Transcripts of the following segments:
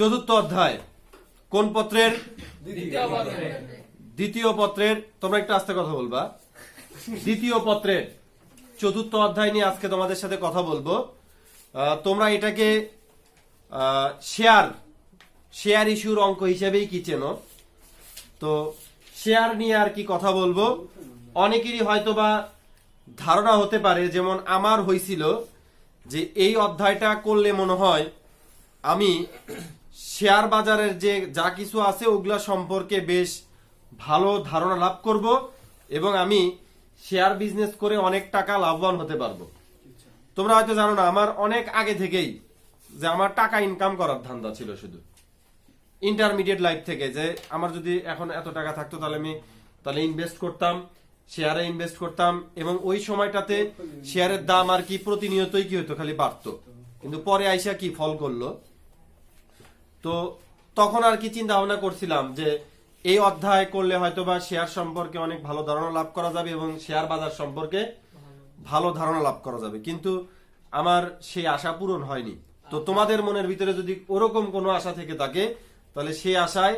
চতুর্থ অধ্যায়। কোন পত্রের? দ্বিতীয় পত্রের। তোমরা একটু আস্তে কথা বলবা। দ্বিতীয় পত্রের। চতুর্থ অধ্যায় নিয়ে আজকে তোমাদের সাথে কথা বলব। তোমরা এটাকে শেয়ার শেয়ার ইস্যুর অঙ্ক হিসেবেই কি চেনো? তো শেয়ার নিয়ে আর কি কথা বলব? অনেকেরই হয়তোবা ধারণা হতে পারে যেমন আমার হয়েছিল যে এই অধ্যায়টা করলে মনে হয় আমি শেয়ার বাজারের যে যা কিছু আছে ওগুলা সম্পর্কে বেশ ভালো ধারণা লাভ করব এবং আমি শেয়ার বিজনেস করে অনেক টাকা লাভবান হতে পারব। তোমরা হয়তো জানো না, আমার অনেক আগে থেকেই যে আমার টাকা ইনকাম করার ধান্দা ছিল শুধু। ইন্টারমিডিয়েট লাইফ থেকে যে আমার যদি এখন এত টাকা থাকতো তাহলে আমি তাহলে ইনভেস্ট করতাম শেয়ারে ইনভেস্ট করতাম এবং ওই সময়টাতে শেয়ারের দাম আর কি প্রতিনিয়তই কি হতো, খালি বাড়তো। কিন্তু পরে আইসা কি ফল করল? তো তখন আর কি চিন্তা ভাবনা করছিলাম যে এই অধ্যায় করলে হয়তো বা শেয়ার সম্পর্কে অনেক ভালো ধারণা লাভ করা যাবে এবং শেয়ার বাজার সম্পর্কে ভালো ধারণা লাভ করা যাবে। কিন্তু আমার সেই আশা পূরণ হয়নি। তো তোমাদের মনের ভিতরে যদি ওরকম কোনো আশা থেকে থাকে, তাহলে সেই আশায়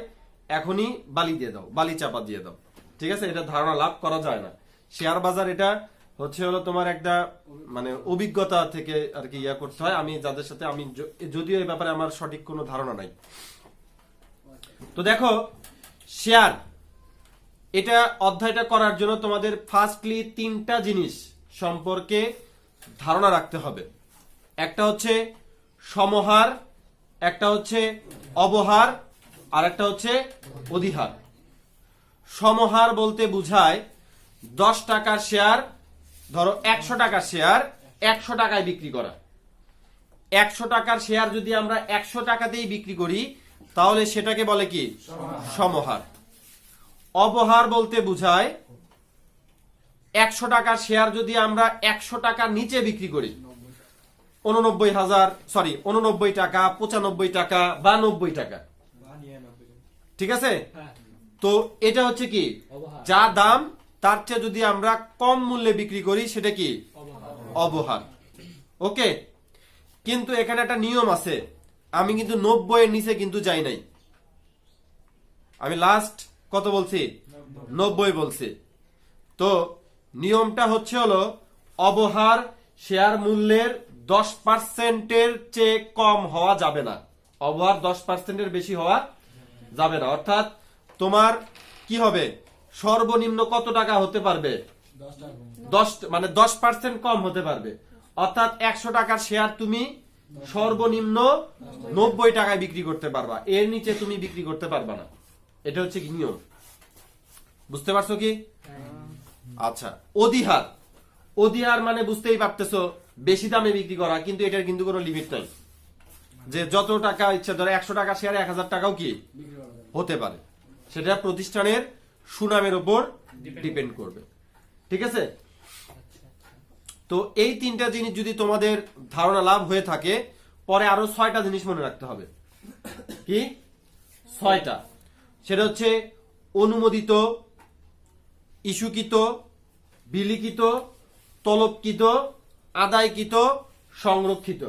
এখনই বালি দিয়ে দাও, বালি চাপা দিয়ে দাও। ঠিক আছে? এটা ধারণা লাভ করা যায় না। শেয়ার বাজার এটা হচ্ছে হলো তোমার একটা মানে অভিজ্ঞতা থেকে আর কি ইয়া করতে হয়। আমি যাদের সাথে, আমি যদিও এই ব্যাপারে আমার সঠিক কোনো ধারণা নাই। তো দেখো শেয়ার এটা অধ্যায়টা করার জন্য তোমাদের ফার্স্টলি তিনটা জিনিস সম্পর্কে ধারণা রাখতে হবে। একটা হচ্ছে সমহার, একটা হচ্ছে অবহার, আর একটা হচ্ছে অধিহার। সমহার বলতে বুঝায় দশ টাকার শেয়ার ধরো একশো টাকার শেয়ার একশো টাকায় বিক্রি করা। একশো টাকার শেয়ার যদি আমরা একশো টাকাতেই বিক্রি করি তাহলে সেটাকে বলে কি? সমহার। অবহার বলতে বুঝায় একশো টাকার শেয়ার যদি আমরা একশো টাকার নিচে বিক্রি করি উননব্বই হাজার সরি উননব্বই টাকা পঁচানব্বই টাকা বা নব্বই টাকা। ঠিক আছে? তো এটা হচ্ছে কি? যা দাম তার চেয়ে যদি আমরা কম মূল্যে বিক্রি করি, সেটা কি? অবহার। ওকে? কিন্তু এখানে একটা নিয়ম আছে। আমি কিন্তু নব্বই এর নিচে কিন্তু যাই নাই। আমি লাস্ট কত বলছি? নব্বই বলছি। তো নিয়মটা হচ্ছে হলো, অবহার শেয়ার মূল্যের দশ পার্সেন্টের চেয়ে কম হওয়া যাবে না। অবহার দশ পার্সেন্টের বেশি হওয়া যাবে না। অর্থাৎ তোমার কি হবে? সর্বনিম্ন কত টাকা হতে পারবে? দশ মানে দশ পার্সেন্ট কম হতে পারবে। অর্থাৎ একশো টাকার শেয়ার তুমি সর্বনিম্ন নব্বই টাকায় বিক্রি করতে পারবা। এর নিচে তুমি বিক্রি করতে পারবা না। এটা হচ্ছে নিয়ম। বুঝতে পারছ কি? আচ্ছা অধিহার। অধিহার মানে বুঝতেই পারতেছো, বেশি দামে বিক্রি করা, কিন্তু এটার কিন্তু কোনো লিমিট নাই। যে যত টাকা ইচ্ছা, ধরো একশো টাকা শেয়ার এক হাজার টাকাও কি? হতে পারে। সেটা প্রতিষ্ঠানের সুনামের ওপর ডিপেন্ড করবে। ঠিক আছে? তো এই তিনটা জিনিস যদি তোমাদের ধারণা লাভ হয়ে থাকে পরে আরও ছয়টা জিনিস মনে রাখতে হবে। কি? ছয়টা। সেটা হচ্ছে অনুমোদিত ইস্যুকৃত বিলিখিত তলবকৃত আদায়কৃত সংরক্ষিত।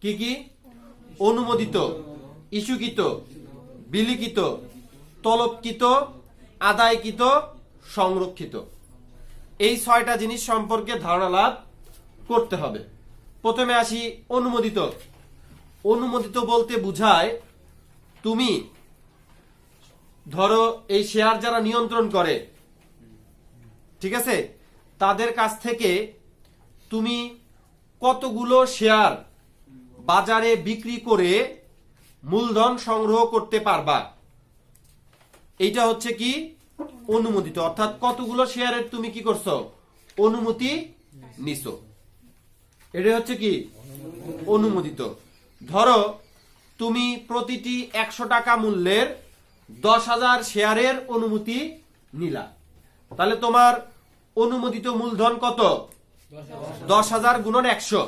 কি কি? অনুমোদিত ইস্যুকৃত বিলিখিত তলবকৃত আদায়কৃত, সংরক্ষিত। এই ছয়টা জিনিস সম্পর্কে ধারণা লাভ করতে হবে। প্রথমে আসি অনুমোদিত। অনুমোদিত বলতে বুঝায়, তুমি ধরো এই শেয়ার যারা নিয়ন্ত্রণ করে, ঠিক আছে? তাদের কাছ থেকে তুমি কতগুলো শেয়ার বাজারে বিক্রি করে মূলধন সংগ্রহ করতে পারবা? এইটা হচ্ছে কি? অনুমোদিত। অর্থাৎ কতগুলো শেয়ারের তুমি কি করছ? অনুমতি নিছো। এটা হচ্ছে কি? অনুমোদিত। ধরো, তুমি প্রতিটি একশো টাকা মূল্যের দশ হাজার শেয়ারের অনুমতি নিলা। তাহলে তোমার অনুমোদিত মূলধন কত? দশ হাজার গুণন একশো।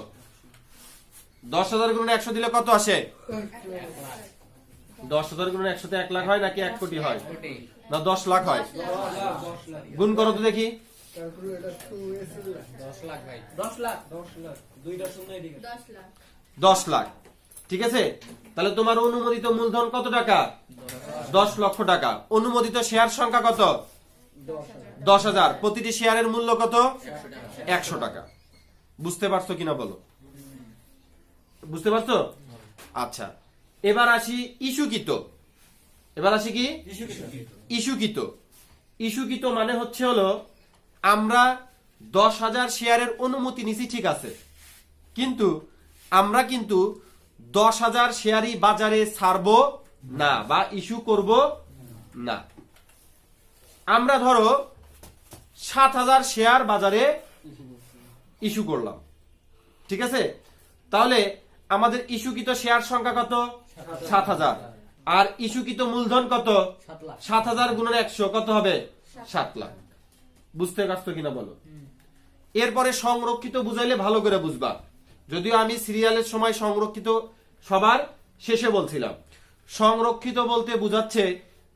দশ হাজার গুণন একশো দিলে কত আসে? দশ হাজার গুণন একশোতে এক লাখ হয় নাকি এক কোটি হয়? না দশ লাখ হয়। গুণ করো তো দেখি। দশ লাখ ভাই। দশ লাখ। দশ লাখ। দুইটা শূন্য এদিকে। দশ লাখ। দশ লাখ। ঠিক আছে? তাহলে তোমার অনুমোদিত মূলধন কত টাকা? দশ লক্ষ টাকা। অনুমোদিত শেয়ার সংখ্যা কত? দশ হাজার। প্রতিটি শেয়ারের মূল্য কত? একশো টাকা। বুঝতে পারছ কিনা বলো? বুঝতে পারছ? আচ্ছা। এবার আসি ইস্যুকৃত। এবার আসি কি? ইস্যুকৃত। ইস্যুকৃত। মানে হচ্ছে হলো আমরা দশ হাজার শেয়ারের অনুমতি নিছি ঠিক আছে। কিন্তু আমরা কিন্তু দশ হাজার শেয়ারই বাজারে ছাড়ব না বা ইস্যু করব না। আমরা ধরো সাত হাজার শেয়ার বাজারে ইস্যু করলাম। ঠিক আছে? তাহলে আমাদের ইস্যুকৃত শেয়ার সংখ্যা কত? সাত হাজার। আর ইস্যুকৃত মূলধন কত? সাত হাজার গুণের একশো কত হবে? সাত লাখ। বুঝতে পারছ কিনা বলো? এরপরে সংরক্ষিত বুঝাইলে ভালো করে বুঝবা। যদিও আমি সিরিয়ালের সময় সংরক্ষিত সবার শেষে বলছিলাম। সংরক্ষিত বলতে বুঝাচ্ছে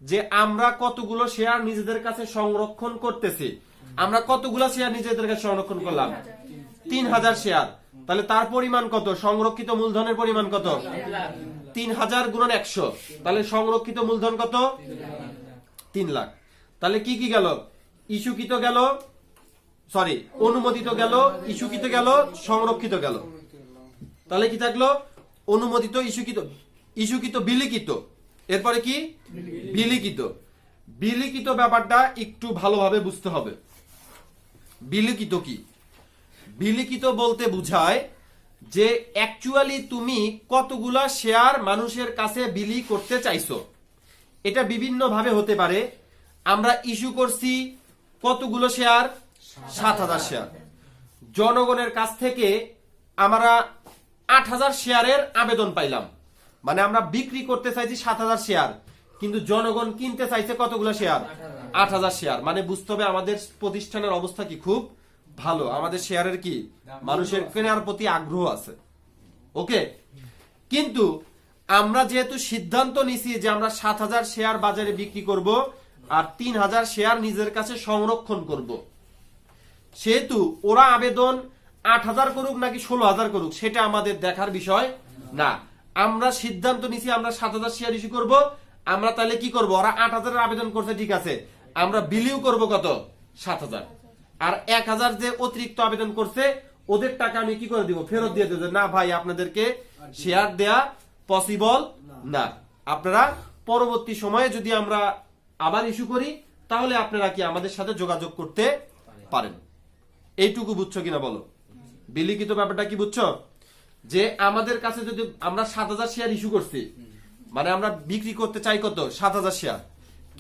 যে আমরা কতগুলো শেয়ার নিজেদের কাছে সংরক্ষণ করতেছি। আমরা কতগুলো শেয়ার নিজেদের কাছে সংরক্ষণ করলাম? তিন হাজার শেয়ার। তাহলে তার পরিমাণ কত? সংরক্ষিত মূলধনের পরিমাণ কত? তিন হাজার গুণন একশো। তাহলে সংরক্ষিত মূলধন কত? তিন লাখ। তাহলে কি কি গেল? ইস্যুকৃত গেল সরি অনুমোদিত গেল, ইস্যুকৃত গেল, সংরক্ষিত গেল। তাহলে কি থাকল? অনুমোদিত, ইস্যুকৃত ইস্যুকৃত, বিলিখিত। এরপরে কি? বিলিখিত। বিলিখিত ব্যাপারটা একটু ভালোভাবে বুঝতে হবে। বিলিখিত কি? বিলিখিত বলতে বুঝায় যে অ্যাকচুয়ালি তুমি কতগুলা শেয়ার মানুষের কাছে বিলি করতে চাইছো। এটা বিভিন্ন ভাবে হতে পারে। আমরা ইস্যু করছি কতগুলো শেয়ার সাত হাজার শেয়ার জনগণের কাছ থেকে আমরা আট হাজার শেয়ারের আবেদন পাইলাম। মানে আমরা বিক্রি করতে চাইছি সাত হাজার শেয়ার কিন্তু জনগণ কিনতে চাইছে কতগুলো শেয়ার আট হাজার। শেয়ার মানে বুঝতে হবে আমাদের প্রতিষ্ঠানের অবস্থা কি খুব ভালো। আমাদের শেয়ারের কি? মানুষের কেনার প্রতি আগ্রহ আছে। ওকে? কিন্তু আমরা যেহেতু সিদ্ধান্ত নিছি যে আমরা সাত হাজার শেয়ার বাজারে বিক্রি করব আর তিন হাজার শেয়ার নিজের কাছে সংরক্ষণ করব। সেহেতু ওরা আবেদন আট হাজার করুক নাকি ষোলো হাজার করুক সেটা আমাদের দেখার বিষয় না। আমরা সিদ্ধান্ত নিছি আমরা সাত হাজার শেয়ার ইস্যু করব আমরা তাহলে কি করব? ওরা আট হাজারের আবেদন করছে ঠিক আছে। আমরা বিলিও করব কত? সাত হাজার। আর এক হাজার যে অতিরিক্ত আবেদন করছে, ওদের টাকা আমি কি করে দিব? ফেরত দিয়ে দেবো না ভাই, আপনাদেরকে শেয়ার দেয়া পসিবল না। আপনারা পরবর্তী সময়ে যদি আমরা আবার ইস্যু করি, তাহলে আপনারা কি আমাদের সাথে যোগাযোগ করতে পারেন। এইটুকু বুঝছ কিনা বলো? বিলিখিত ব্যাপারটা কি বুঝছ? যে আমাদের কাছে যদি আমরা সাত হাজার শেয়ার ইস্যু করছি মানে আমরা বিক্রি করতে চাই কত? সাত হাজার শেয়ার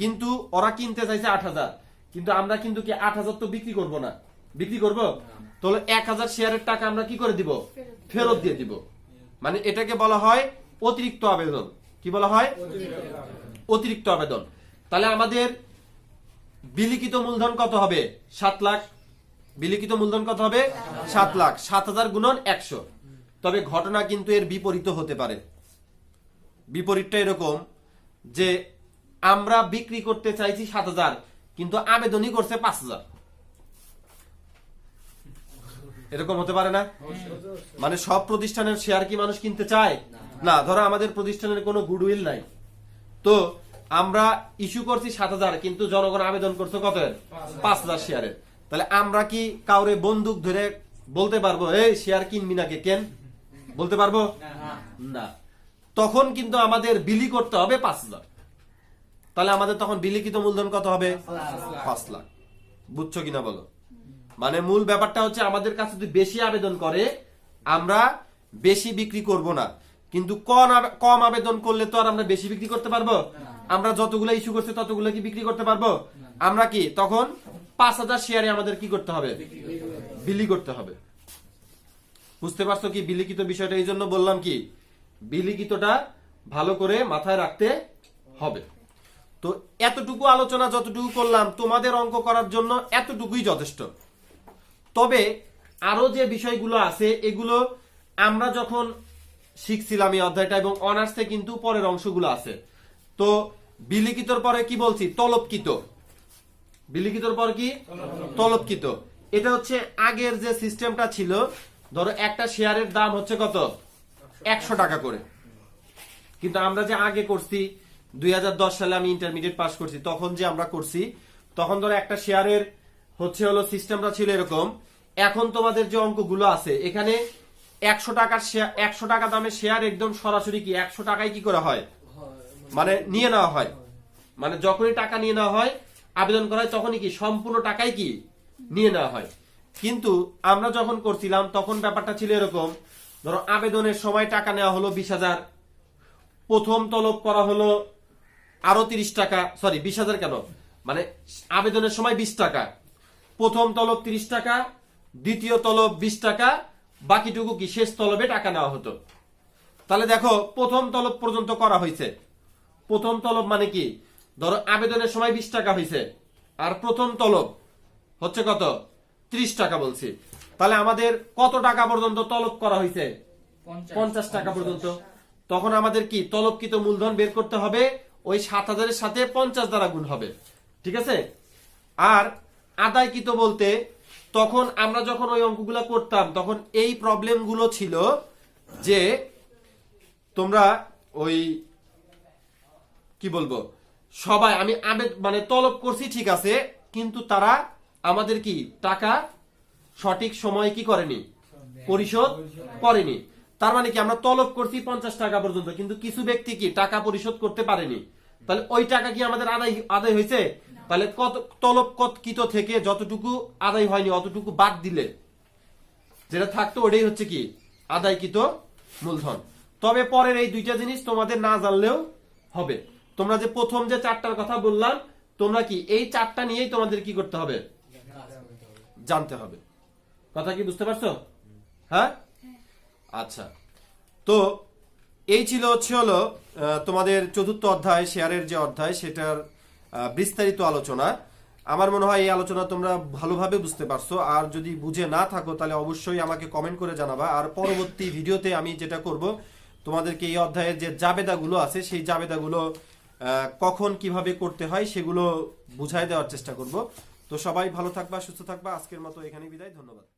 কিন্তু ওরা কিনতে চাইছে আট হাজার। কিন্তু আমরা কিন্তু কি আট হাজার তো বিক্রি করব না? বিক্রি করব? তাহলে এক হাজার শেয়ারের টাকা আমরা কি করে দিব? ফেরত দিয়ে দিব। মানে এটাকে বলা হয় অতিরিক্ত আবেদন। কি বলা হয়? অতিরিক্ত আবেদন। তাহলে আমাদের বিলিখিত মূলধন কত হবে? সাত লাখ। বিলিখিত মূলধন কত হবে? সাত লাখ। সাত হাজার গুণন একশো। তবে ঘটনা কিন্তু এর বিপরীত হতে পারে। বিপরীতটা এরকম যে আমরা বিক্রি করতে চাইছি সাত হাজার। কিন্তু আবেদনই করছে পাঁচ হাজার। এরকম হতে পারে না? মানে সব প্রতিষ্ঠানের শেয়ার কি মানুষ কিনতে চায়? না। ধরো আমাদের প্রতিষ্ঠানের কোনো গুডউইল নাই। তো আমরা ইস্যু করছি সাত হাজার কিন্তু জনগণ আবেদন করছে কত পাঁচ হাজার। শেয়ারের তাহলে আমরা কি কাউরে বন্দুক ধরে বলতে পারব এই শেয়ার কিনবি নাকি কেন? বলতে পারব? না। তখন কিন্তু আমাদের বিলি করতে হবে পাঁচ হাজার। তাহলে আমাদের তখন বিলিখিত মূলধন কত হবে? পাঁচ লাখ। বুঝছ কিনা বলো? মানে মূল ব্যাপারটা হচ্ছে আমাদের কাছে যদি বেশি আবেদন করে আমরা বেশি বিক্রি করব না। কিন্তু কম কম আবেদন করলে তো আর আমরা বেশি বিক্রি করতে পারব? আমরা যতগুলো ইস্যু করছি ততগুলো কি বিক্রি করতে পারব? আমরা কি তখন পাঁচ হাজার শেয়ারে আমাদের কি করতে হবে। বিলি করতে হবে। বুঝতে পারছ কি বিলিখিত বিষয়টা? এই জন্য বললাম কি বিলিখিতটা ভালো করে মাথায় রাখতে হবে। তো এতটুকু আলোচনা যতটুকু করলাম তোমাদের অঙ্ক করার জন্য এতটুকুই যথেষ্ট। তবে আরও যে বিষয়গুলো আছে এগুলো আমরা যখন শিখছিলাম এই অধ্যায়টা এবং অনার্সে কিন্তু পরের অংশগুলো আছে। তো বিলিখিতর পরে কি বলছি? তলবকিত। বিলিখিতর পর কি? তলবকিত। এটা হচ্ছে আগের যে সিস্টেমটা ছিল ধরো একটা শেয়ারের দাম হচ্ছে কত? একশো টাকা করে। কিন্তু আমরা যে আগে করছি দুই হাজার দশ সালে আমি ইন্টারমিডিয়েট পাস করছি। তখন যে আমরা করছি, তখন ধরো একটা শেয়ারের হচ্ছে হলো সিস্টেমটা ছিল এরকম। এখন তোমাদের যে অঙ্কগুলো আছে, এখানে একশো টাকার শেয়ার একশো টাকা দামের শেয়ার একদম সরাসরি কি, একশো টাকায় কি করা হয়? মানে নিয়ে নেওয়া হয়। মানে যখনই টাকা নিয়ে নেওয়া হয়, আবেদন করা হয়, তখনই কি, সম্পূর্ণ টাকাই কি, নিয়ে নেওয়া হয়। কিন্তু আমরা যখন করছিলাম, তখন ব্যাপারটা ছিল এরকম, ধরো আবেদনের সময় টাকা নেওয়া হলো বিশ হাজার। প্রথম তলব করা হলো আরও তিরিশ টাকা সরি বিশ হাজার কেন? মানে আবেদনের সময় বিশ টাকা। প্রথম তলব তিরিশ টাকা দ্বিতীয় তলব বিশ টাকা বাকিটুকু কি শেষ তলবে টাকা নেওয়া হতো? তাহলে দেখো প্রথম তলব পর্যন্ত করা হয়েছে। প্রথম তলব মানে কি? ধরো আবেদনের সময় বিশ টাকা হয়েছে আর প্রথম তলব হচ্ছে কত? ত্রিশ টাকা বলছি। তাহলে আমাদের কত টাকা পর্যন্ত তলব করা হয়েছে? পঞ্চাশ। টাকা পর্যন্ত। তখন আমাদের কি? তলবকৃত মূলধন বের করতে হবে। ওই সাত হাজারের সাথে পঞ্চাশ দ্বারা গুণ হবে। ঠিক আছে? আর আদায়কৃত বলতে তখন আমরা যখন ওই অঙ্কগুলো করতাম, তখন এই প্রবলেমগুলো ছিল যে তোমরা ওই কি বলব? সবাই, আমি আবেদ মানে তলব করছি, ঠিক আছে, কিন্তু তারা আমাদের কি, টাকা সঠিক সময়ে কি করেনি? পরিশোধ করেনি। তার মানে কি, আমরা তলব করছি পঞ্চাশ টাকা পর্যন্ত, কিন্তু কিছু ব্যক্তি কি, টাকা পরিশোধ করতে পারেনি। তাহলে ওই টাকা কি আমাদের আদায় আদায় হয়েছে? তাহলে কত তলব কৃত থেকে যতটুকু আদায় হয়নি অতটুকু বাদ দিলে যেটা থাকতো ওটাই হচ্ছে কি? আদায়কৃত মূলধন। তবে পরের এই দুইটা জিনিস তোমাদের না জানলেও হবে। তোমরা যে প্রথম যে চারটার কথা বললাম তোমরা কি এই চারটা নিয়েই তোমাদের কি করতে হবে? জানতে হবে। কথা কি বুঝতে পারছ? হ্যাঁ। আচ্ছা। তো এই ছিল হচ্ছে হলো তোমাদের চতুর্থ অধ্যায়, শেয়ারের যে অধ্যায়, সেটার বিস্তারিত আলোচনা। আমার মনে হয় এই আলোচনা তোমরা ভালোভাবে বুঝতে পারছ। আর যদি বুঝে না থাকো, তাহলে অবশ্যই আমাকে কমেন্ট করে জানাবা। আর পরবর্তী ভিডিওতে আমি যেটা করব, তোমাদেরকে এই অধ্যায়ের যে জাবেদাগুলো আছে, সেই জাবেদাগুলো কখন কীভাবে করতে হয়, সেগুলো বুঝাই দেওয়ার চেষ্টা করব। তো সবাই ভালো থাকবা, সুস্থ থাকবা। আজকের মতো এখানে বিদায়। ধন্যবাদ।